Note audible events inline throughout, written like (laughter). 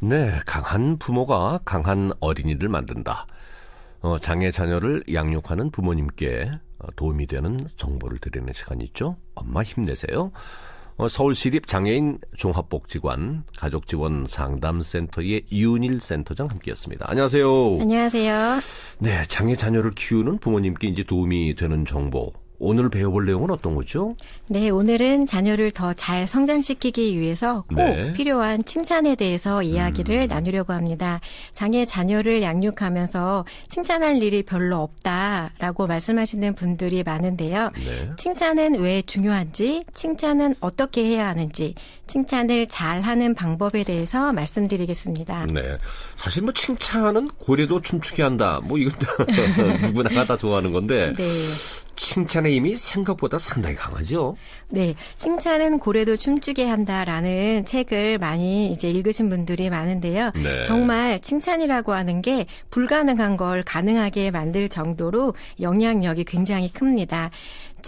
네, 강한 부모가 강한 어린이를 만든다. 어, 장애 자녀를 양육하는 부모님께 어, 도움이 되는 정보를 드리는 시간이 있죠. 엄마 힘내세요. 어, 서울시립 장애인 종합복지관 가족지원 상담센터의 이윤일 센터장 함께했습니다. 안녕하세요. 안녕하세요. 네, 장애 자녀를 키우는 부모님께 이제 도움이 되는 정보. 오늘 배워볼 내용은 어떤 거죠? 네, 오늘은 자녀를 더 잘 성장시키기 위해서 꼭 네. 필요한 칭찬에 대해서 이야기를 나누려고 합니다. 장애 자녀를 양육하면서 칭찬할 일이 별로 없다라고 말씀하시는 분들이 많은데요. 네. 칭찬은 왜 중요한지, 칭찬은 어떻게 해야 하는지, 칭찬을 잘 하는 방법에 대해서 말씀드리겠습니다. 네. 사실 뭐 칭찬은 고래도 춤추게 한다. 뭐 이건 (laughs) 누구나 다 좋아하는 건데 네. 칭찬의 힘이 생각보다 상당히 강하죠. 네, 칭찬은 고래도 춤추게 한다라는 책을 많이 이제 읽으신 분들이 많은데요. 네. 정말 칭찬이라고 하는 게 불가능한 걸 가능하게 만들 정도로 영향력이 굉장히 큽니다.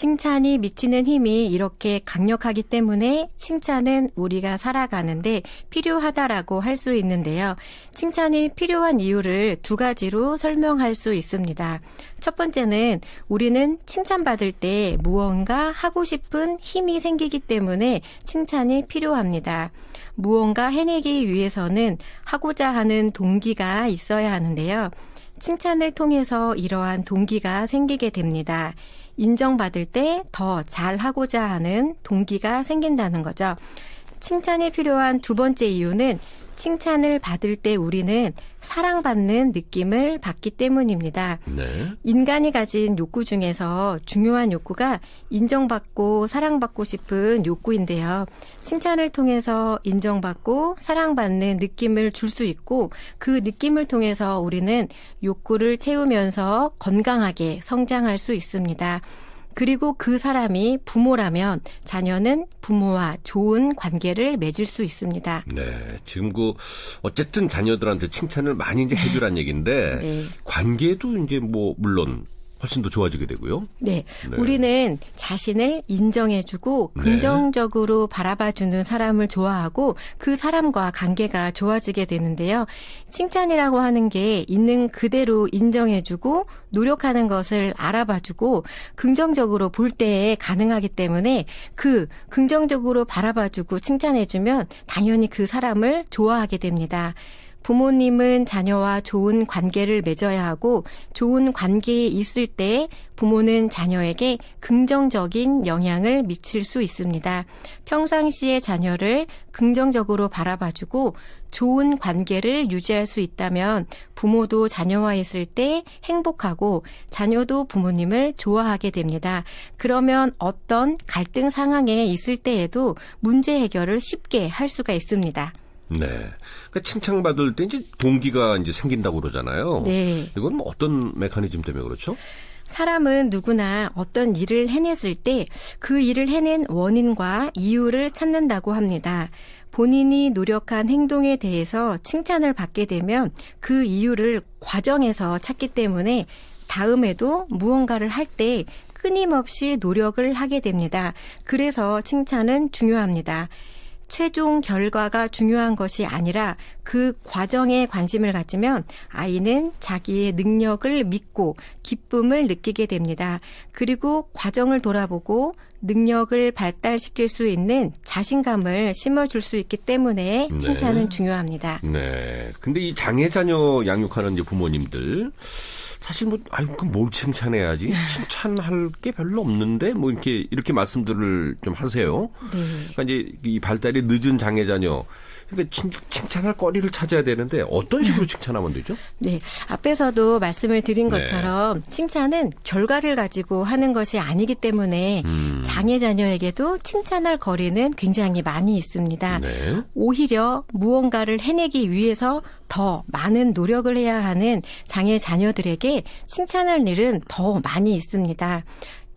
칭찬이 미치는 힘이 이렇게 강력하기 때문에 칭찬은 우리가 살아가는데 필요하다라고 할 수 있는데요. 칭찬이 필요한 이유를 두 가지로 설명할 수 있습니다. 첫 번째는 우리는 칭찬받을 때 무언가 하고 싶은 힘이 생기기 때문에 칭찬이 필요합니다. 무언가 해내기 위해서는 하고자 하는 동기가 있어야 하는데요. 칭찬을 통해서 이러한 동기가 생기게 됩니다. 인정받을 때 더 잘하고자 하는 동기가 생긴다는 거죠. 칭찬이 필요한 두 번째 이유는 칭찬을 받을 때 우리는 사랑받는 느낌을 받기 때문입니다. 네. 인간이 가진 욕구 중에서 중요한 욕구가 인정받고 사랑받고 싶은 욕구인데요. 칭찬을 통해서 인정받고 사랑받는 느낌을 줄 수 있고 그 느낌을 통해서 우리는 욕구를 채우면서 건강하게 성장할 수 있습니다. 그리고 그 사람이 부모라면 자녀는 부모와 좋은 관계를 맺을 수 있습니다. 네. 지금 그 어쨌든 자녀들한테 칭찬을 많이 이제 해주란 얘기인데 네. 관계도 이제 뭐 물론 훨씬 더 좋아지게 되고요. 네. 네. 우리는 자신을 인정해주고 네. 긍정적으로 바라봐주는 사람을 좋아하고 그 사람과 관계가 좋아지게 되는데요. 칭찬이라고 하는 게 있는 그대로 인정해주고 노력하는 것을 알아봐주고 긍정적으로 볼 때에 가능하기 때문에 그 긍정적으로 바라봐주고 칭찬해주면 당연히 그 사람을 좋아하게 됩니다. 부모님은 자녀와 좋은 관계를 맺어야 하고 좋은 관계에 있을 때 부모는 자녀에게 긍정적인 영향을 미칠 수 있습니다. 평상시에 자녀를 긍정적으로 바라봐주고 좋은 관계를 유지할 수 있다면 부모도 자녀와 있을 때 행복하고 자녀도 부모님을 좋아하게 됩니다. 그러면 어떤 갈등 상황에 있을 때에도 문제 해결을 쉽게 할 수가 있습니다. 네. 그러니까 칭찬받을 때 이제 동기가 이제 생긴다고 그러잖아요. 네. 이건 뭐 어떤 메커니즘 때문에 그렇죠? 사람은 누구나 어떤 일을 해냈을 때 그 일을 해낸 원인과 이유를 찾는다고 합니다. 본인이 노력한 행동에 대해서 칭찬을 받게 되면 그 이유를 과정에서 찾기 때문에 다음에도 무언가를 할때 끊임없이 노력을 하게 됩니다. 그래서 칭찬은 중요합니다. 최종 결과가 중요한 것이 아니라 그 과정에 관심을 가지면 아이는 자기의 능력을 믿고 기쁨을 느끼게 됩니다. 그리고 과정을 돌아보고 능력을 발달시킬 수 있는 자신감을 심어줄 수 있기 때문에 네. 칭찬은 중요합니다. 네. 근데 이 장애 자녀 양육하는 부모님들 사실 뭐 아유 그뭘 칭찬해야지 칭찬할 게 별로 없는데 뭐 이렇게 이렇게 말씀들을 좀 하세요. 네. 그러니까 이제 이 발달이 늦은 장애 자녀 그러니까 칭, 칭찬할 거리를 찾아야 되는데 어떤 식으로 칭찬하면 되죠? 네. 앞에서도 말씀을 드린 네. 것처럼 칭찬은 결과를 가지고 하는 것이 아니기 때문에 음. 장애 자녀에게도 칭찬할 거리는 굉장히 많이 있습니다. 네. 오히려 무언가를 해내기 위해서 더 많은 노력을 해야 하는 장애 자녀들에게 칭찬할 일은 더 많이 있습니다.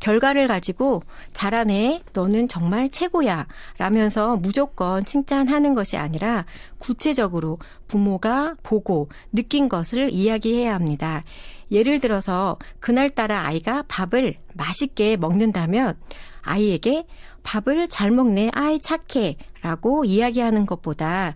결과를 가지고 잘하네, 너는 정말 최고야 라면서 무조건 칭찬하는 것이 아니라 구체적으로 부모가 보고 느낀 것을 이야기해야 합니다. 예를 들어서 그날따라 아이가 밥을 맛있게 먹는다면 아이에게 밥을 잘 먹네, 아이 착해 라고 이야기하는 것보다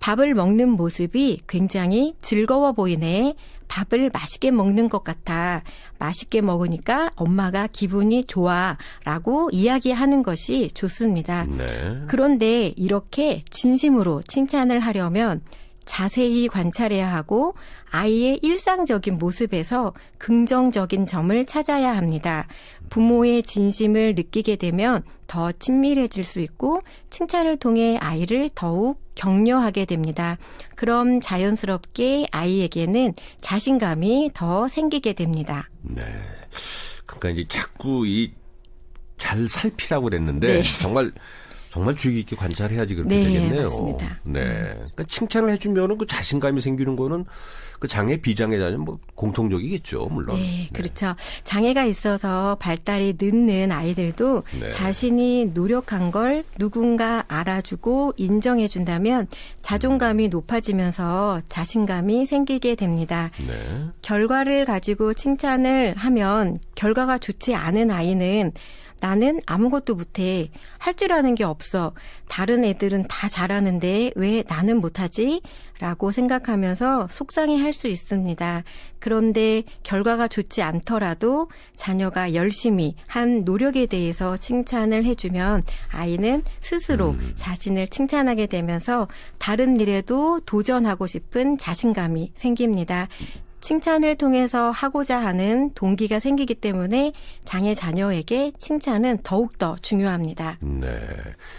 밥을 먹는 모습이 굉장히 즐거워 보이네. 밥을 맛있게 먹는 것 같아. 맛있게 먹으니까 엄마가 기분이 좋아. 라고 이야기하는 것이 좋습니다. 네. 그런데 이렇게 진심으로 칭찬을 하려면 자세히 관찰해야 하고 아이의 일상적인 모습에서 긍정적인 점을 찾아야 합니다. 부모의 진심을 느끼게 되면 더 친밀해질 수 있고 칭찬을 통해 아이를 더욱 격려하게 됩니다. 그럼 자연스럽게 아이에게는 자신감이 더 생기게 됩니다. 네. 그러니까 이제 자꾸 이 잘 살피라고 그랬는데 네. 정말 정말 주의 깊게 관찰해야지 그렇게 네, 되겠네요. 맞습니다. 네. 그러니까 칭찬을 해주면은 그 자신감이 생기는 거는 그 장애 비장애 자녀 뭐 공통적이겠죠, 물론. 네, 그렇죠. 장애가 있어서 발달이 늦는 아이들도 네. 자신이 노력한 걸 누군가 알아주고 인정해 준다면 자존감이 높아지면서 자신감이 생기게 됩니다. 네. 결과를 가지고 칭찬을 하면 결과가 좋지 않은 아이는 나는 아무것도 못해. 할 줄 아는 게 없어. 다른 애들은 다 잘하는데 왜 나는 못하지? 라고 생각하면서 속상해 할 수 있습니다. 그런데 결과가 좋지 않더라도 자녀가 열심히 한 노력에 대해서 칭찬을 해주면 아이는 스스로 자신을 칭찬하게 되면서 다른 일에도 도전하고 싶은 자신감이 생깁니다. 칭찬을 통해서 하고자 하는 동기가 생기기 때문에 장애 자녀에게 칭찬은 더욱더 중요합니다. 네.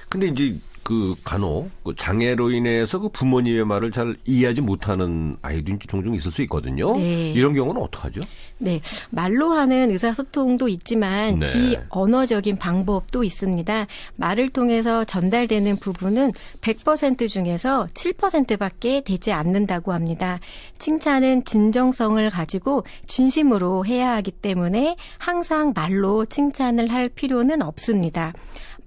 근데 이제 그 간혹 그 장애로 인해서 그 부모님의 말을 잘 이해하지 못하는 아이도 이제 종종 있을 수 있거든요. 네. 이런 경우는 어떡하죠? 네. 말로 하는 의사소통도 있지만 네. 비언어적인 방법도 있습니다. 말을 통해서 전달되는 부분은 100% 중에서 7%밖에 되지 않는다고 합니다. 칭찬은 진정성을 가지고 진심으로 해야 하기 때문에 항상 말로 칭찬을 할 필요는 없습니다.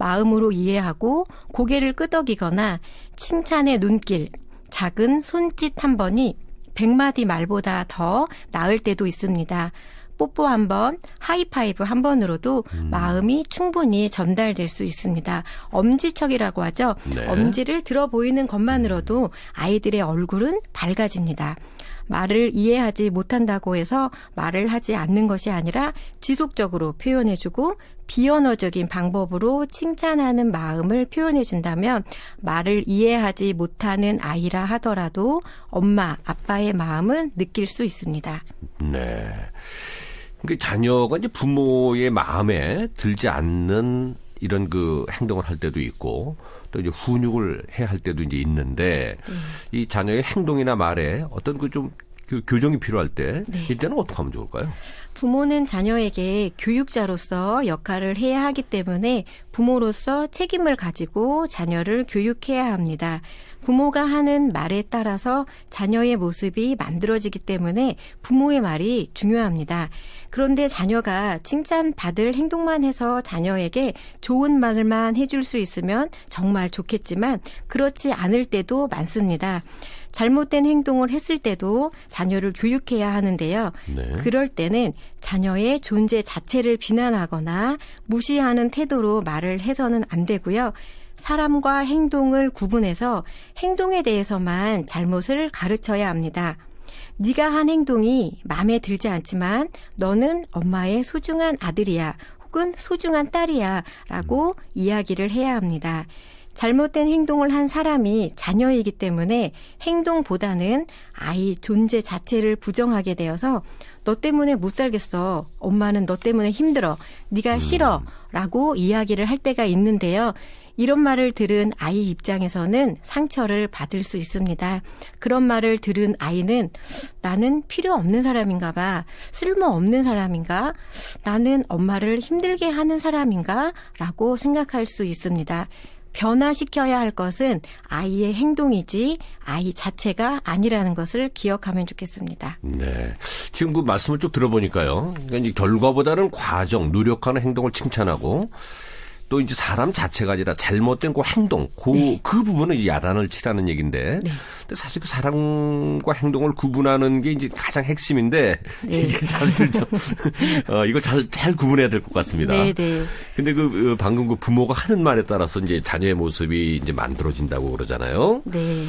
마음으로 이해하고 고개를 끄덕이거나 칭찬의 눈길, 작은 손짓 한 번이 100마디 말보다 더 나을 때도 있습니다. 뽀뽀 한 번, 하이파이브 한 번으로도 마음이 충분히 전달될 수 있습니다. 엄지척이라고 하죠. 네. 엄지를 들어 보이는 것만으로도 아이들의 얼굴은 밝아집니다. 말을 이해하지 못한다고 해서 말을 하지 않는 것이 아니라 지속적으로 표현해주고 비언어적인 방법으로 칭찬하는 마음을 표현해준다면 말을 이해하지 못하는 아이라 하더라도 엄마, 아빠의 마음은 느낄 수 있습니다. 네. 그러니까 자녀가 이제 부모의 마음에 들지 않는 이런 그 행동을 할 때도 있고 또 이제 훈육을 해야 할 때도 이제 있는데 이 자녀의 행동이나 말에 어떤 그 좀 그 교정이 필요할 때 네. 이때는 어떻게 하면 좋을까요? 부모는 자녀에게 교육자로서 역할을 해야 하기 때문에 부모로서 책임을 가지고 자녀를 교육해야 합니다. 부모가 하는 말에 따라서 자녀의 모습이 만들어지기 때문에 부모의 말이 중요합니다. 그런데 자녀가 칭찬받을 행동만 해서 자녀에게 좋은 말만 해줄 수 있으면 정말 좋겠지만 그렇지 않을 때도 많습니다. 잘못된 행동을 했을 때도 자녀를 교육해야 하는데요. 네. 그럴 때는 자녀의 존재 자체를 비난하거나 무시하는 태도로 말을 해서는 안 되고요. 사람과 행동을 구분해서 행동에 대해서만 잘못을 가르쳐야 합니다. 네가 한 행동이 마음에 들지 않지만 너는 엄마의 소중한 아들이야 혹은 소중한 딸이야 라고 이야기를 해야 합니다. 잘못된 행동을 한 사람이 자녀이기 때문에 행동보다는 아이 존재 자체를 부정하게 되어서 너 때문에 못 살겠어. 엄마는 너 때문에 힘들어. 네가 싫어. 라고 이야기를 할 때가 있는데요. 이런 말을 들은 아이 입장에서는 상처를 받을 수 있습니다. 그런 말을 들은 아이는 나는 필요 없는 사람인가 봐. 쓸모 없는 사람인가? 나는 엄마를 힘들게 하는 사람인가? 라고 생각할 수 있습니다. 변화시켜야 할 것은 아이의 행동이지 아이 자체가 아니라는 것을 기억하면 좋겠습니다. 네. 지금 그 말씀을 쭉 들어보니까요. 그러니까 결과보다는 과정, 노력하는 행동을 칭찬하고 또 이제 사람 자체가 아니라 잘못된 그 행동, 그, 그 부분은 야단을 치라는 얘기인데. 근데 사실 그 사람과 행동을 구분하는 게 이제 가장 핵심인데 이게 사실 좀, (laughs) 어, 이걸 잘, 잘 구분해야 될 것 같습니다. 네, 네. 근데 그 어, 방금 그 부모가 하는 말에 따라서 이제 자녀의 모습이 이제 만들어진다고 그러잖아요. 네.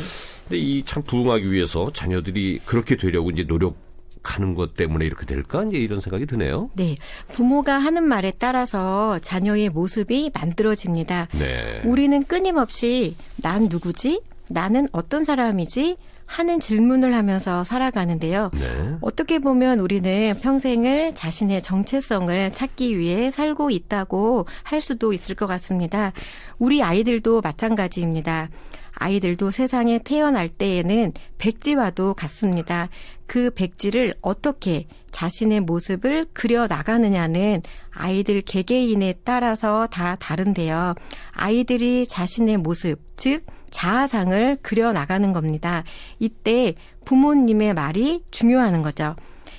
근데 이 참 부응하기 위해서 자녀들이 그렇게 되려고 이제 노력 하는 것 때문에 이렇게 될까? 이제 이런 생각이 드네요. 네. 부모가 하는 말에 따라서 자녀의 모습이 만들어집니다. 네. 우리는 끊임없이 난 누구지? 나는 어떤 사람이지? 하는 질문을 하면서 살아가는데요. 네. 어떻게 보면 우리는 평생을 자신의 정체성을 찾기 위해 살고 있다고 할 수도 있을 것 같습니다. 우리 아이들도 마찬가지입니다. 아이들도 세상에 태어날 때에는 백지와도 같습니다. 그 백지를 어떻게 자신의 모습을 그려 나가느냐는 아이들 개개인에 따라서 다 다른데요. 아이들이 자신의 모습, 즉, 자아상을 그려 나가는 겁니다. 이때 부모님의 말이 중요하는 거죠.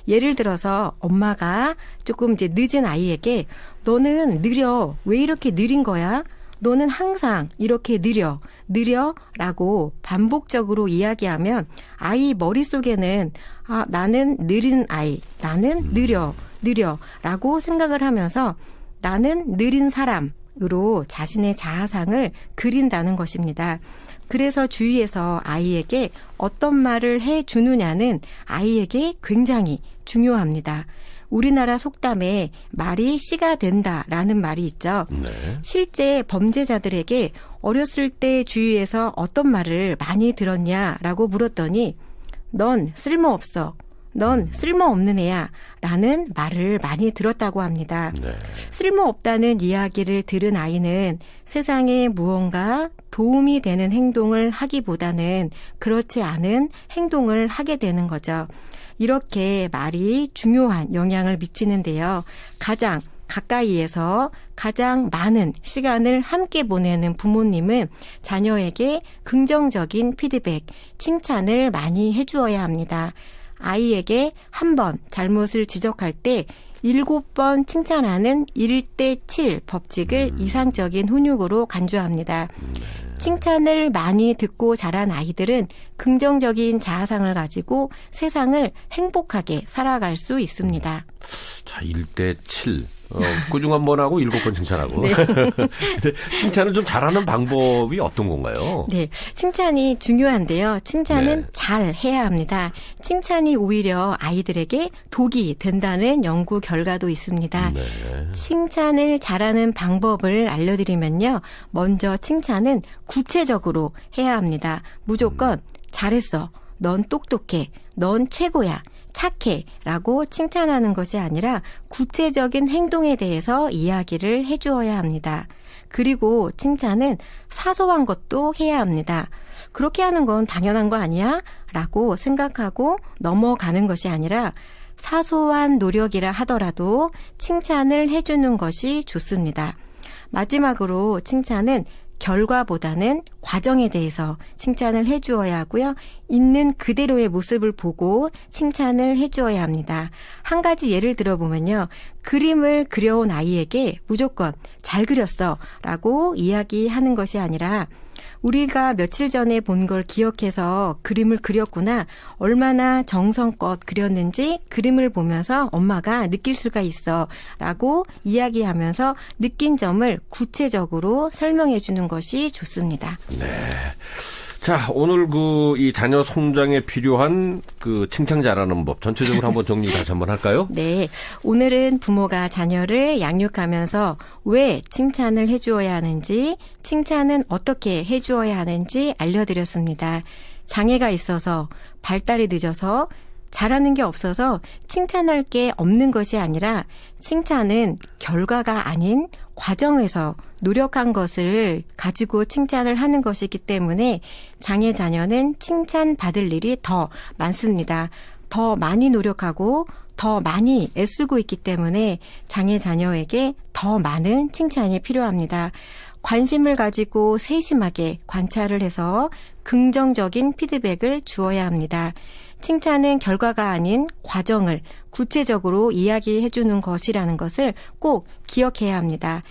예를 들어서 엄마가 조금 이제 늦은 아이에게 너는 느려. 왜 이렇게 느린 거야? 너는 항상 이렇게 느려, 느려 라고 반복적으로 이야기하면 아이 머릿속에는 아, 나는 느린 아이, 나는 느려, 느려 라고 생각을 하면서 나는 느린 사람으로 자신의 자아상을 그린다는 것입니다. 그래서 주위에서 아이에게 어떤 말을 해 주느냐는 아이에게 굉장히 중요합니다. 우리나라 속담에 말이 씨가 된다라는 말이 있죠. 네. 실제 범죄자들에게 어렸을 때 주위에서 어떤 말을 많이 들었냐라고 물었더니 넌 쓸모없어. 넌 쓸모없는 애야. 라는 말을 많이 들었다고 합니다. 네. 쓸모없다는 이야기를 들은 아이는 세상에 무언가 도움이 되는 행동을 하기보다는 그렇지 않은 행동을 하게 되는 거죠. 이렇게 말이 중요한 영향을 미치는데요. 가장 가까이에서 가장 많은 시간을 함께 보내는 부모님은 자녀에게 긍정적인 피드백, 칭찬을 많이 해주어야 합니다. 아이에게 한 번 잘못을 지적할 때 일곱 번 칭찬하는 1대 7 법칙을 이상적인 훈육으로 간주합니다. 칭찬을 많이 듣고 자란 아이들은 긍정적인 자아상을 가지고 세상을 행복하게 살아갈 수 있습니다. 자, 1대 7. 어, 꾸중 한 번 하고 일곱 번 칭찬하고. 네. (laughs) 칭찬을 좀 잘하는 방법이 어떤 건가요? 네, 칭찬이 중요한데요. 칭찬은 네. 잘 해야 합니다. 칭찬이 오히려 아이들에게 독이 된다는 연구 결과도 있습니다. 네. 칭찬을 잘하는 방법을 알려드리면요. 먼저 칭찬은 구체적으로 해야 합니다. 무조건 잘했어. 넌 똑똑해. 넌 최고야. 착해. 라고 칭찬하는 것이 아니라 구체적인 행동에 대해서 이야기를 해주어야 합니다. 그리고 칭찬은 사소한 것도 해야 합니다. 그렇게 하는 건 당연한 거 아니야? 라고 생각하고 넘어가는 것이 아니라 사소한 노력이라 하더라도 칭찬을 해주는 것이 좋습니다. 마지막으로 칭찬은 결과보다는 과정에 대해서 칭찬을 해주어야 하고요. 있는 그대로의 모습을 보고 칭찬을 해주어야 합니다. 한 가지 예를 들어보면요. 그림을 그려온 아이에게 무조건 잘 그렸어 라고 이야기하는 것이 아니라 우리가 며칠 전에 본 걸 기억해서 그림을 그렸구나. 얼마나 정성껏 그렸는지 그림을 보면서 엄마가 느낄 수가 있어. 라고 이야기하면서 느낀 점을 구체적으로 설명해 주는 것이 좋습니다. 자, 오늘 그 이 자녀 성장에 필요한 그 칭찬 잘하는 법 전체적으로 한번 정리 다시 한번 할까요? (laughs) 네. 오늘은 부모가 자녀를 양육하면서 왜 칭찬을 해 주어야 하는지, 칭찬은 어떻게 해 주어야 하는지 알려 드렸습니다. 장애가 있어서, 발달이 늦어서, 잘하는 게 없어서 칭찬할 게 없는 것이 아니라 칭찬은 결과가 아닌 과정에서 노력한 것을 가지고 칭찬을 하는 것이기 때문에 장애 자녀는 칭찬받을 일이 더 많습니다. 더 많이 노력하고 더 많이 애쓰고 있기 때문에 장애 자녀에게 더 많은 칭찬이 필요합니다. 관심을 가지고 세심하게 관찰을 해서 긍정적인 피드백을 주어야 합니다. 칭찬은 결과가 아닌 과정을 구체적으로 이야기해 주는 것이라는 것을 꼭 기억해야 합니다.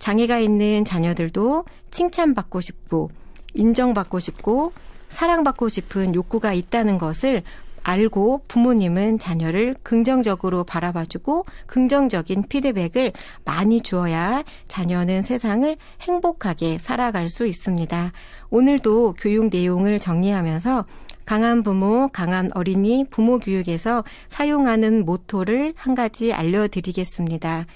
장애가 있는 자녀들도 칭찬받고 싶고 인정받고 싶고 사랑받고 싶은 욕구가 있다는 것을 알고 부모님은 자녀를 긍정적으로 바라봐주고 긍정적인 피드백을 많이 주어야 자녀는 세상을 행복하게 살아갈 수 있습니다. 오늘도 교육 내용을 정리하면서 강한 부모, 강한 어린이 부모 교육에서 사용하는 모토를 한 가지 알려드리겠습니다.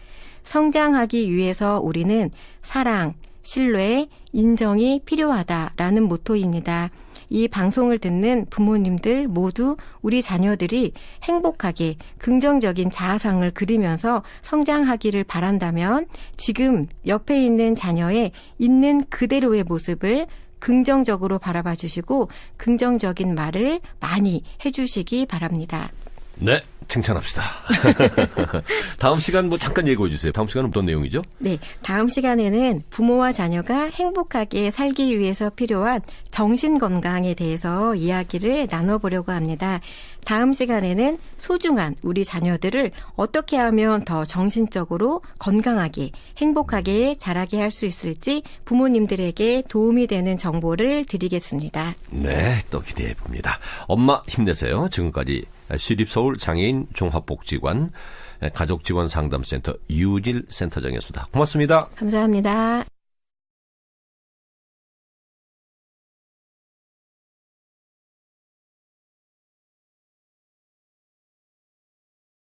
성장하기 위해서 우리는 사랑, 신뢰, 인정이 필요하다라는 모토입니다. 이 방송을 듣는 부모님들 모두 우리 자녀들이 행복하게 긍정적인 자아상을 그리면서 성장하기를 바란다면 지금 옆에 있는 자녀의 있는 그대로의 모습을 긍정적으로 바라봐 주시고 긍정적인 말을 많이 해주시기 바랍니다. 네, 칭찬합시다. (laughs) 다음 시간 뭐 잠깐 예고해 주세요. 다음 시간은 어떤 내용이죠? 네, 다음 시간에는 부모와 자녀가 행복하게 살기 위해서 필요한 정신 건강에 대해서 이야기를 나눠보려고 합니다. 다음 시간에는 소중한 우리 자녀들을 어떻게 하면 더 정신적으로 건강하게 행복하게 자라게 할 수 있을지 부모님들에게 도움이 되는 정보를 드리겠습니다. 네, 또 기대해 봅니다. 엄마 힘내세요. 지금까지 시립서울 장애인 종합복지관 가족지원상담센터 이우질 센터장이었습니다. 고맙습니다. 감사합니다.